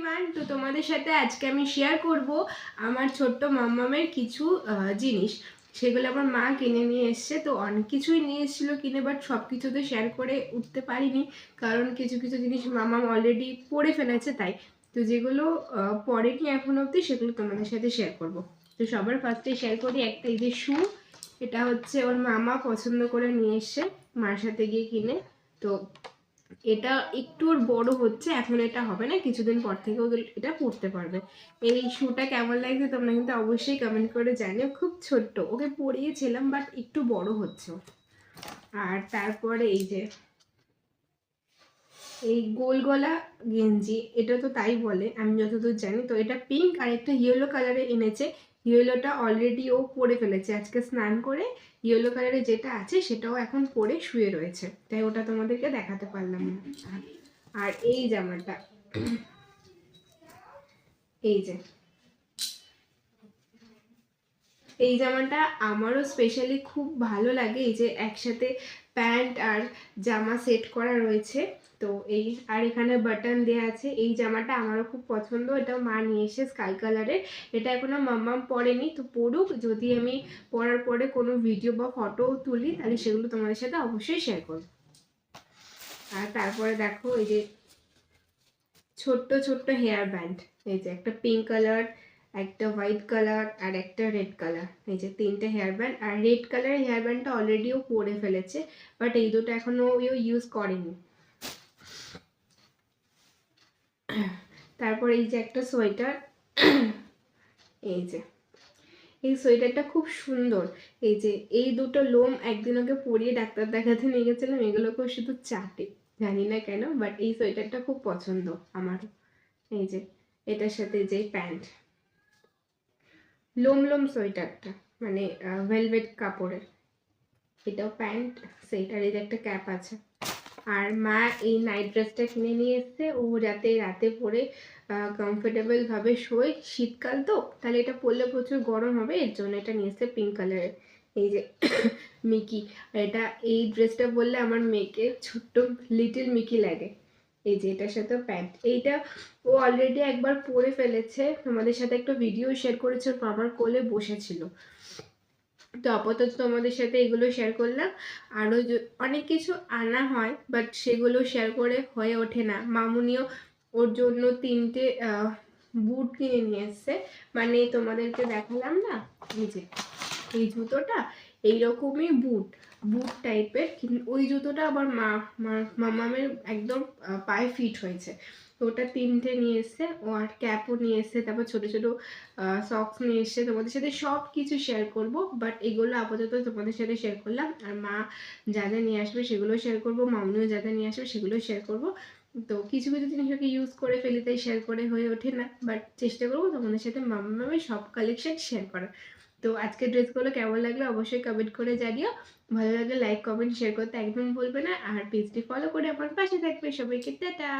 Everyone তো তোমাদের সাথে আজকে আমি শেয়ার করব আমার ছোট্ট মাম্মামের কিছু জিনিস। সেগুলো আমার মা কিনে নিয়ে এসছে। তো অনেক কিছুই নিয়ে এসেছিল কিনে বাট সব কিছু তো শেয়ার করে উঠতে পারিনি। কারণ কিছু কিছু জিনিস মামাম অলরেডি পরে ফেলেছে, তাই। তো যেগুলো পরেনি এখন অবধি, সেগুলো তোমাদের সাথে শেয়ার করব। তো সবার ফার্স্টে শেয়ার করি একটা, এই যে শু। এটা হচ্ছে ওর মামা পছন্দ করে নিয়ে এসছে, মার সাথে গিয়ে কিনে। তো এটা একটু ওর বড় হচ্ছে, এখন এটা হবে না, কিছুদিন পর থেকে এটা পড়তে পারবে। এই শুটা কেমন লাগছে তোমরা কিন্তু অবশ্যই কমেন্ট করে জানিও, খুব ছোট্ট। ওকে পরিয়েছিলাম বাট একটু বড় হচ্ছে আর তারপরে এই যে, এই গোল গলা গেঞ্জি, এটা তো তাই বলে, আমি যতদূর জানি, তো এটা পিঙ্ক আর একটা ইয়েলো কালারে এনেছে। ইয়েলোটা অলরেডি ও পরে ফেলেছে। আজকে স্নান করে ইয়েলো কালারের যেটা আছে সেটাও এখন পরে শুয়ে রয়েছে। তাই ওটা তোমাদেরকে দেখাতে পারলাম না। আর এই জামাটা, এই যে এই জামাটা আমারও স্পেশালি খুব ভালো লাগে এই যে একসাথে প্যান্ট আর জামা সেট করা রয়েছে। তো এই আর এখানে বাটন দেওয়া আছে। এই জামাটা আমারও খুব পছন্দ। এটাও মা নিয়ে এসে স্কাই কালারের এটা এখনও মাম্মাম পরেনি। তো পড়ুক যদি আমি পরার পরে কোনো ভিডিও বা ফটো তুলি, তাহলে সেগুলো তোমাদের সাথে অবশ্যই শেয়ার করব। আর তারপরে দেখো, এই যে ছোট্ট ছোট্ট হেয়ার ব্যান্ড এই যে একটা পিঙ্ক কালার একটা হোয়াইট কালার আর একটা রেড কালার এই যে তিনটে হেয়ার ব্যান্ড আর রেড কালারের হেয়ার ব্যান্ডটা অলরেডিও পরে ফেলেছে বাট এই দুটো এখনও ও ইউজ করেনি। তারপর এই যে একটা সোয়েটার, এই যে। এই সোয়েটারটা খুব সুন্দর। এই যে এই দুটো লোম একদিন ওকে পরিয়ে ডাক্তার দেখাতে নিয়ে গেছিলাম এগুলোকেও শুধু চাটে, জানি না কেন বাট এই সোয়েটারটা খুব পছন্দ আমার। এই যে, এটার সাথে যে প্যান্ট। লোম লোম সোয়েটারটা মানে ভেলভেট কাপড়ের। এটাও প্যান্ট সোয়েটার এই যে একটা ক্যাপ আছে। আর মা এই নাইট ড্রেসটা কিনে নিয়ে এসছে, ও যাতে রাতে পরে কমফোর্টেবল ভাবে শোয়। শীতকাল তো, তাহলে এটা পরলে প্রচুর গরম হবে, এর জন্য এটা নিয়ে এসছে পিঙ্ক কালারের এই যে মিকি এটা এই ড্রেসটা পরলে আমার মেয়েকে ছোট্ট লিটল মিকি লাগে। এই যে এটার সাথে প্যান্ট। এইটা ও অলরেডি একবার পরে ফেলেছে। তোমাদের সাথে একটা ভিডিও শেয়ার করেছে, ওর কোলে বসেছিল। তো আপাতত তোমাদের সাথে এগুলো শেয়ার করলাম। আরও অনেক কিছু আনা হয় বাট সেগুলো শেয়ার করে হয়ে ওঠে না। মামুনিও ওর জন্য তিনটে বুট কিনে নিয়ে এসছে। মানে তোমাদেরকে দেখালাম না? এই যে, এই জুতোটা, এইরকমই বুট। বুট টাইপের, কিন্তু ওই জুতোটা আবার মা মামামের একদম পায়ে ফিট হয়েছে। তো ওটা তিনটে নিয়ে এসছে, ও আর ক্যাপও নিয়ে এসছে, তারপর ছোটো ছোটো সক্স নিয়ে এসছে। তোমাদের সাথে সব কিছু শেয়ার করব বাট এগুলো আপাতত তোমাদের সাথে শেয়ার করলাম। আর মা যা যা নিয়ে আসবে সেগুলো শেয়ার করব, মামনিও যা যা নিয়ে আসবে সেগুলো শেয়ার করব। তো কিছু কিছু জিনিস ওকে ইউজ করে ফেলি, তাই শেয়ার করে হয়ে ওঠে না। বাট চেষ্টা করব তোমাদের সাথে মামামে সব কালেকশন শেয়ার করার। তো আজকের ড্রেসগুলো কেমন লাগল অবশ্যই কমেন্ট করে জানিও। ভালো লাগলে লাইক কমেন্ট শেয়ার করতে একদম ভুলবে না। আর পেজটি ফলো করে আমার পাশে থাকবে। সবাইকে টাটা!